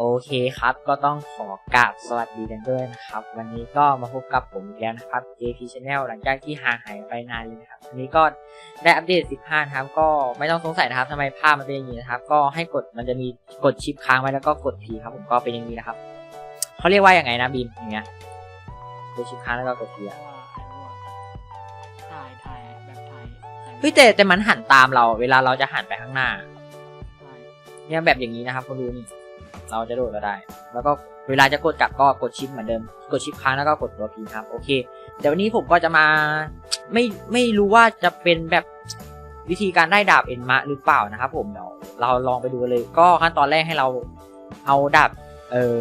โอเคครับ ก็ต้องขอกราบสวัสดีกันด้วยนะครับ วันนี้ก็มาพบกับผมอีกแล้วนะครับ JP Channel หลังจากที่ห่างหายไปนานเลยนะครับวันนี้ก็ได้อัปเดต 15 นะครับ ก็ไม่ต้องสงสัยนะครับทำไมภาพมันเป็นอย่างนี้นะครับ ก็ให้กดมันจะมีกดชิปค้างไว้แล้วก็กดทีครับผมก็เป็นอย่างนี้นะครับเขาเรียกว่าอย่างไงนะบีมอย่างเงี้ยกดชิปค้างแล้วก็กดทีอะว่าไอ้พวกถ่ายถ่ายแบบถ่ายถ่ายเฮ้ยแต่แต่มันหันตามเรา เวลาเราจะหันไปข้างหน้าถ่ายเนี่ยแบบอย่างนี้นะครับคุณดูนี่ เราจะโดดก็ได้ แล้วก็เวลาจะกดกลับก็กดชิปเหมือนเดิม กดชิปค้างแล้วก็กดตัวพีครับ โอเค เดี๋ยววันนี้ผมก็จะมาไม่ไม่รู้ว่าจะเป็นแบบวิธีการได้ดาบเอ็นมะหรือเปล่านะครับผมเดี๋ยวเราลองไปดูเลย ก็ขั้นตอนแรกให้เราเอาดาบเออ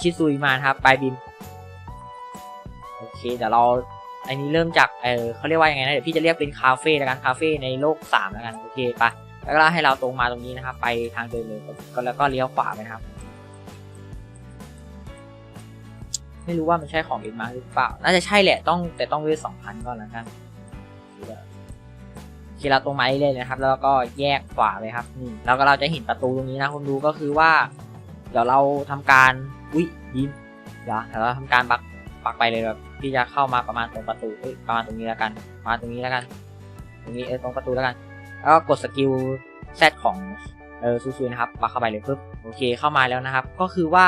ชิซุยมานะครับปลายบินโอเคเดี๋ยวเราอันนี้เริ่มจากเออเขาเรียกว่ายังไงนะเดี๋ยวพี่จะเรียกเป็นคาเฟ่แล้วกันคาเฟ่ในโลกสามแล้วกันโอเคปะ แล้วก็ให้เราตรงมาตรงนี้นะครับ ไปทางเดินเลยก็แล้วก็เลี้ยวขวาไปครับ ไม่รู้ว่ามันใช่ของเอ็นมาหรือเปล่า น่าจะใช่แหละต้องแต่ต้องเวทสองพันก่อนแล้วกันโอเราตรงมาเรื่อยๆเลยนะครับ แล้วก็แยกขวาเลยครับนี่แล้วก็เราจะเห็นประตูตรงนี้นะคุณดูก็คือว่า เดี๋ยวเราทำการอุ้ยยิ้มเดี๋ยวเราทำการปักปักไปเลยแบบที่จะเข้ามาประมาณตรงประตูประมาณตรงนี้แล้วกันประมาณตรงนี้แล้วกัน ตรงนี้เออตรงประตูแล้วกัน แล้วก็กดสกิลแซดของเออซูซูนะครับปักเข้าไปเลยปุ๊บโอเคเข้ามาแล้วนะครับ ก็คือว่า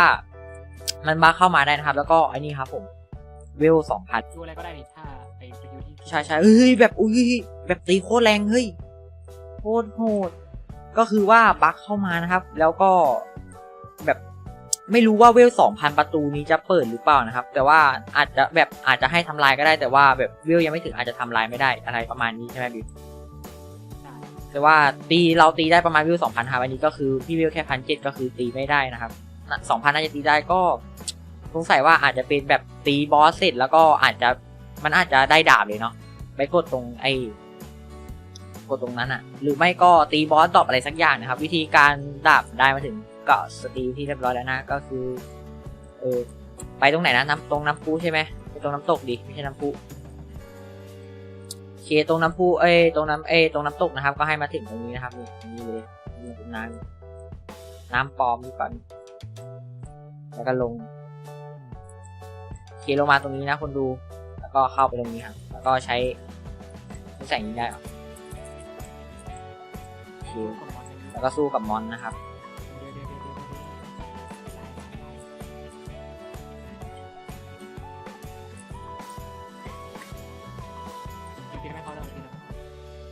มันบักเข้ามาได้นะครับ แล้วก็ไอ้นี่ครับผมเวลสองพันดูอะไรก็ได้ดิถ้าไปสกิลที่ใช่ใช่เฮ้ยแบบอุ้ยแบบตีโคตรแรงเฮ้ยโคตรโหดก็คือว่าบักเข้ามานะครับ แล้วก็แบบไม่รู้ว่าเวลสองพันประตูนี้จะเปิดหรือเปล่านะครับ แต่ว่าอาจจะแบบอาจจะให้ทำลายก็ได้แต่ว่าแบบเวลยังไม่ถึงอาจจะทำลายไม่ได้อะไรประมาณนี้ใช่ไหมบิ๊มได้ แต่ว่าตีเราตีได้ประมาณวิวสองพันครับอันนี้ก็คือพี่วิวแค่พันเจ็ดก็คือตีไม่ได้นะครับสองพันน่าจะตีได้ก็สงสัยว่าอาจจะเป็นแบบตีบอสเสร็จแล้วก็อาจจะมันอาจจะได้ดาบเลยเนาะไปกดตรงไอ้กดตรงนั้นอะหรือไม่ก็ตีบอสตอบอะไรสักอย่างนะครับ วิธีการดาบได้มาถึงก็สตีที่เรียบร้อยแล้วนะก็คือเออไปตรงไหนนะน้ำตรงน้ำพุใช่ไหมไปตรงน้ำตกดิไม่ใช่น้ำพุ เคตรงน้ำพุเอ้ยตรงน้ำเอ้ยตรงน้ำตกนะครับ ก็ให้มาถึงตรงนี้นะครับนี่นี่เลยนี่เป็นน้ำน้ำปลอมนี่ก่อนแล้วก็ลงเคลงมาตรงนี้นะคนดู แล้วก็เข้าไปตรงนี้ครับ แล้วก็ใช้ใส่ย่างนี้ได้เคกดบอแล้วก็สู้กับมอนนะครับ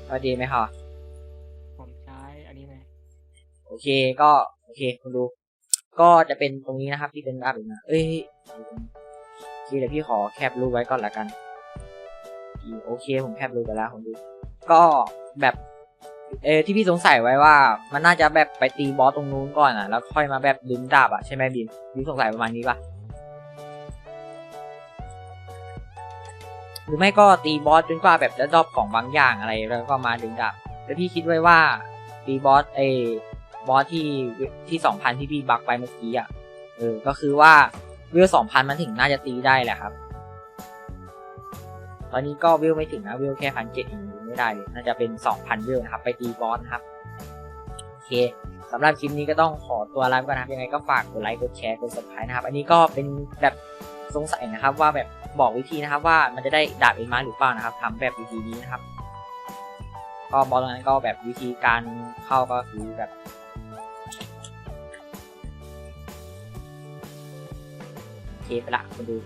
ก็ดีไหมครับผมใช้อันนี้ไงโอเคก็โอเคคุณดู ก็จะเป็นตรงนี้นะครับ ที่เป็นอัพอีกนะเอ้ยโอเคเดี๋ยวพี่ขอแคปรูปไว้ก่อนละกันโอเคผมแคปรูปไปแล้วคุณดู ก็แบบเออที่พี่สงสัยไว้ว่า มันน่าจะแบบไปตีบอสตรงนู้นก่อนอะแล้วค่อยมาแบบดึงดาบอะใช่ไหมบีมพี่สงสัยประมาณนี้ปะ หรือไม่ก็ตีบอสจนกว่าแบบจะดรอปของบางอย่างอะไรแล้วก็มาดึงดาบแล้วพี่คิดไว้ว่าตีบอสเอบอสที่ที่สองพันที่พี่บักไปเมื่อกี้อะเออก็คือว่าวิวสองพันมันถึงน่าจะตีได้แหละครับ ตอนนี้ก็วิวไม่ถึงนะวิวแค่พันเจ็ดเองไม่ได้น่าจะเป็นสองพันวิวนะครับ ไปตีบอสนะครับโอเคสำหรับคลิปนี้ก็ต้องขอตัวลาไปก่อนนะครับยังไงก็ฝากกดไลค์กดแชร์กด subscribe นะครับ อันนี้ก็เป็นแบบ สงสัยนะครับว่าแบบบอกวิธีนะครับว่ามันจะได้ดาบเอ็นมาหรือเปล่านะครับทำแบบวิธีนี้นะครับ ก็บอสตรงนั้นก็แบบวิธีการเข้าก็คือแบบโอเคไปละคุณดู